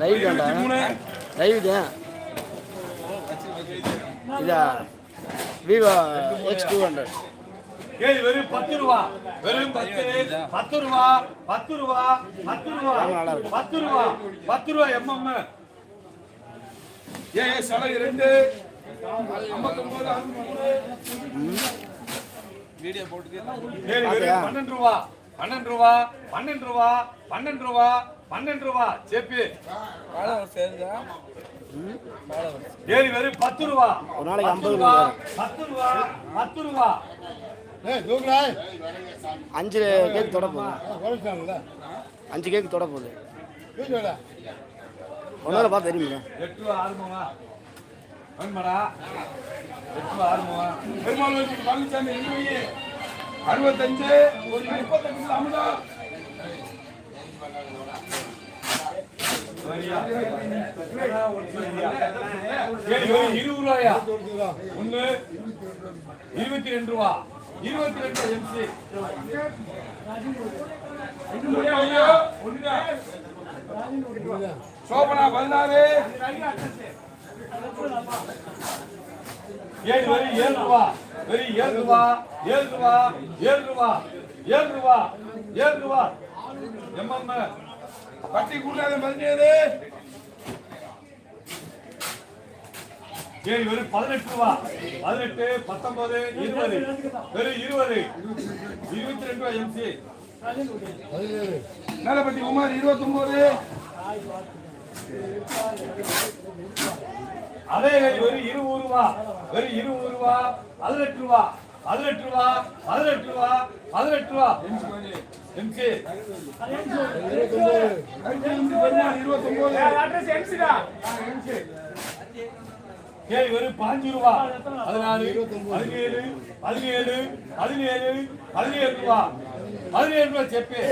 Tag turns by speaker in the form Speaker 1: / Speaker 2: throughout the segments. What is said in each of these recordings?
Speaker 1: Live தான்டா live தான் இதா. விவோ எக்ஸ் டூ ஹண்ட்ரட்
Speaker 2: ஏய் வெறும் பத்து ரூபா. வெறும் பத்து பத்து ரூபா பத்து ரூபா பத்து ரூபா. பத்து ரூபா பத்து ரூபா எம்எம் ஏ சலை ரெண்டு ஏய் வெறும் பன்னெண்டு ரூபா. பன்னெண்டு ரூபா பன்னெண்டு ரூபா பன்னெண்டு ரூபா பன்னெண்டு ரூபா. சேப்பி ஏறி வெறும் பத்து ரூபா.
Speaker 1: ஒரு நாளைக்கு 50
Speaker 2: ரூபா. பத்து ரூபா பத்து ரூபா.
Speaker 1: அஞ்சு கேக் தொட போகுது. அஞ்சு கேக் தொட போகுது. ஒன்னால பார்த்து தெரியுமில்ல.
Speaker 2: எட்டு ரூபா ஆறுமாவா வேணுமாடா? எட்டு ரூபா ஆறுமாவா பெருமாள் வச்சு பழனிசாமி அறுபத்தஞ்சு ஒரு முப்பத்தஞ்சு அமுதா. இருபது ரூபாயா? ஒண்ணு இருபத்தி ரெண்டு ரூபா. இருபத்தி ரெண்டு எம்சி சோபனா பதினாறு. ஏழு வரி ஏழு ரூபா. வெறும் ஏழு ரூபா ஏழு ரூபா ஏழு ரூபா ஏழு ரூபா ஏழு ரூபா எம்எம் பட்டி கூட்டாத பதினேழு ஏழு வெறும் பதினெட்டு ரூபா. பதினெட்டு பத்தொன்பது இருபது. வெறும் இருபது. இருபத்தி ரெண்டு ரூபா எம்சி மேலப்பட்டி குமார் இருபத்தி ஒன்பது அதே ஒரு இருபது ரூபா வெறும் இருபது ரூபா பதினெட்டு ரூபா பதினெட்டு ரூபா பதினெட்டு ரூபா பதினெட்டு ரூபா. எம்சி ஏய் வெறும் பாஞ்சு ரூபா. பதினாறு பதினேழு பதினேழு பதினேழு பதினேழு ரூபா. பதினேழு ரூபா செப்பு.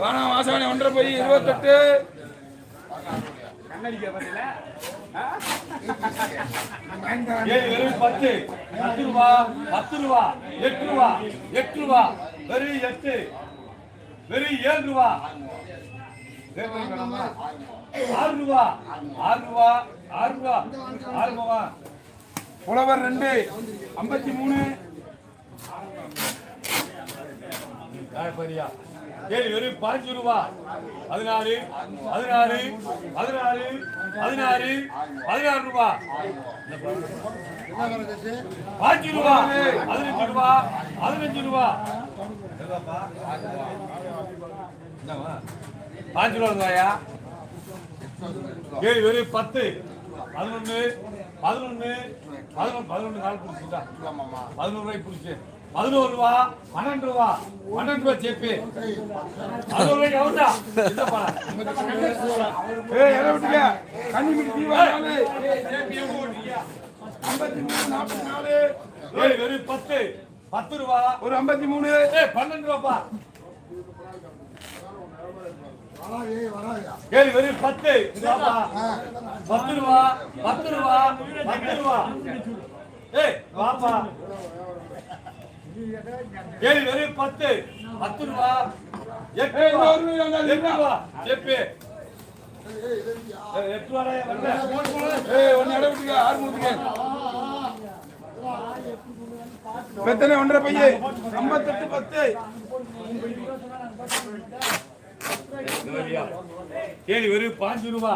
Speaker 3: காணா வாசகனை ஒன்றரை போய் இருபத்தெட்டு.
Speaker 2: வெறும் பத்து. பத்து ரூபா பத்து ரூபா எட்டு ரூபா எட்டு ரூபா. வெறும் எட்டு. வெறும் ஏழு ரூபா. ஆறு ரூபா. ஆறு ரூபா ஆறு ரூபா. ஆறு ரூபா
Speaker 3: புலவர் ரெண்டு. ஐம்பத்தி மூணு.
Speaker 2: சரியா ஏழு வெறும் பதினஞ்சு ரூபா. பதினாறு பதினாறு பதினாறு. பதினாறு பதினாறு ரூபா. பாஞ்சு ரூபா பதினஞ்சு ரூபா பதினஞ்சு ரூபா. பாஞ்சு ரூபா ரூபாயா ஏழு வெறும் பத்து. பதினொன்று பதினொன்று பதினொன்று பதினொன்று நாள் பிடிச்சிட்டா. பதினொன்று ரூபாய் பிடிச்சி. பதினோரு ரூபா பன்னெண்டு ரூபா பன்னெண்டு ரூபா சேப்பி பதினோரு ரூபாய்க்கு
Speaker 3: ஐம்பத்தி மூணு நாற்பத்தி நாலு.
Speaker 2: வெறும் பத்து. பத்து ரூபா.
Speaker 3: ஒரு ஐம்பத்தி மூணு.
Speaker 2: ஏய் பன்னெண்டு ரூபாப்பா. ஏழு வெறும் பத்து. பத்து ரூபா பத்து ரூபா பத்து ரூபா. ஏய் வாப்பா. ஏழு வெறும் பத்து. பத்து ரூபா. எட்டு ரூபா.
Speaker 3: ரூபா
Speaker 2: எட்டு ரூபா. செப்பு எட்டு
Speaker 3: ஏய் ஒன்னு இடம் விட்டுக்க ஆறு பெத்தனை ஒன்றரை பைய ஐம்பத்தெட்டு பத்து.
Speaker 2: ஏழு வெறும் பாஞ்சு ரூபா.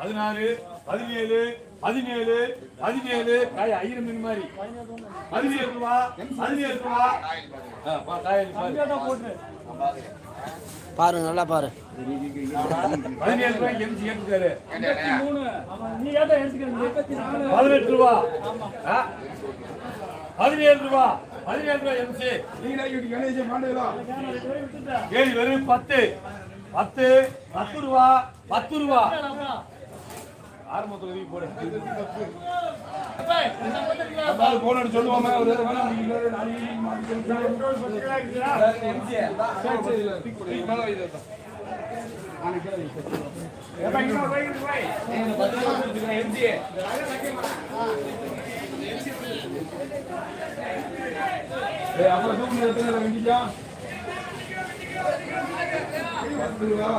Speaker 2: பதினாறு. பதினேழு பதினேழு பதினேழு. காய் ஐயரம் மீன் மாதிரி. பதினேழு ரூபா பதினேழு ரூபா. ஆ, பா, காய் பாரு.
Speaker 1: பாரு நல்லா பாரு.
Speaker 2: பதினேழு ரூபாய் எம்சி ஏற்றுக்காரு பதினெட்டு ரூபா? பதினேழு ரூபா பதினேழு ரூபாய் எம்சி ஏழு வெறும் பத்து. பத்து பத்து ரூபா பத்து ரூபா. ஆரம்ப தொகுதி போடு
Speaker 3: அதாவது போன் அடிச்சு சொல்லுவாங்க ஒரு இது வேணா மாத்தி அப்புறம் தூக்கி எத்தனை பத்து ரூபா